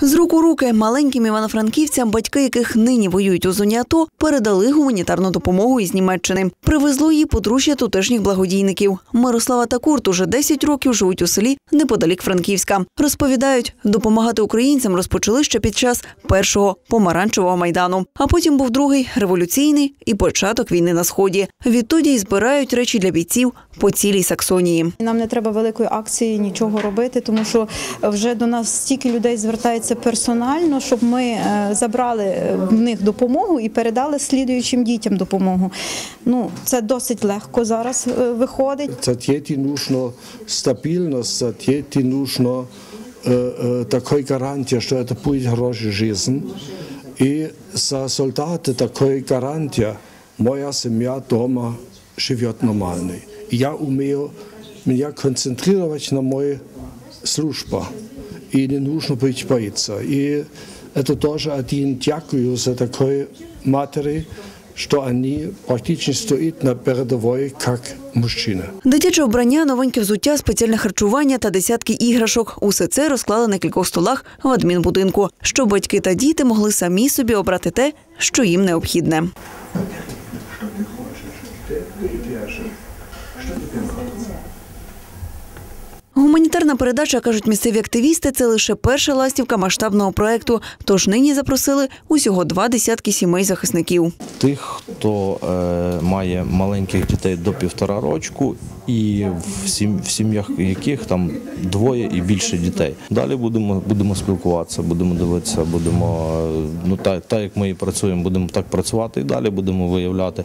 З рук у руки маленьким івано-франківцям, батьки яких нині воюють у зоні АТО, передали гуманітарну допомогу із Німеччини. Привезло її подружжя тутешніх благодійників. Мирослава та Курт уже 10 років живуть у селі неподалік Франківська. Розповідають, допомагати українцям розпочали ще під час першого помаранчевого майдану. А потім був другий революційний і початок війни на сході. Відтоді й збирають речі для бійців по цілій Саксонії. Нам не треба великої акції нічого робити, тому що вже до нас стільки людей звертається персонально, щоб ми е, забрали в них допомогу і передали слідуючим дітям допомогу. Ну це досить легко зараз е, виходить. За діти нужно стабільність, за діти нужно е, е, такої гарантія, що це буде хороша життя. І за солдати такої гарантія, моя сім'я вдома живе нормально. Я вмію мене концентрувати на мою службу. І не нужно бути боїться. І це теж один дякую за такої матері, що вони практично стоять на передовій, як мужчина. Дитяче обрання, новеньке взуття, спеціальне харчування та десятки іграшок. Усе це розклали на кількох столах в адмінбудинку, щоб батьки та діти могли самі собі обрати те, що їм необхідне. Гуманітарна передача, кажуть місцеві активісти, це лише перша ластівка масштабного проекту. Тож нині запросили усього два десятки сімей захисників. тих, хто е, має маленьких дітей до півтора рочку, і в, сім, в сім'ях яких там двоє і більше дітей. Далі будемо будемо спілкуватися, будемо дивитися, будемо ну так, так як ми і працюємо, будемо так працювати і далі будемо виявляти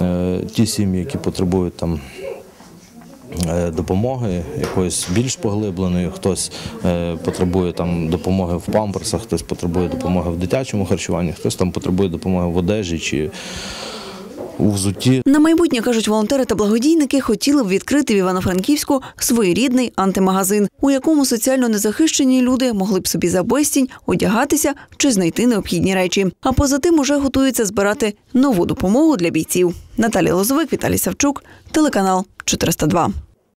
е, ті сім'ї, які потребують там. Е, Допомоги якоїсь більш поглибленої, хтось е, потребує там допомоги в памперсах, хтось потребує допомоги в дитячому харчуванні, хтось там потребує допомоги в одежі чи у взутті. На майбутнє кажуть волонтери та благодійники, хотіли б відкрити в Івано-Франківську своєрідний антимагазин, у якому соціально незахищені люди могли б собі за безцінь одягатися чи знайти необхідні речі. А поза тим уже готуються збирати нову допомогу для бійців. Наталія Лозовик, Віталій Савчук, телеканал 402.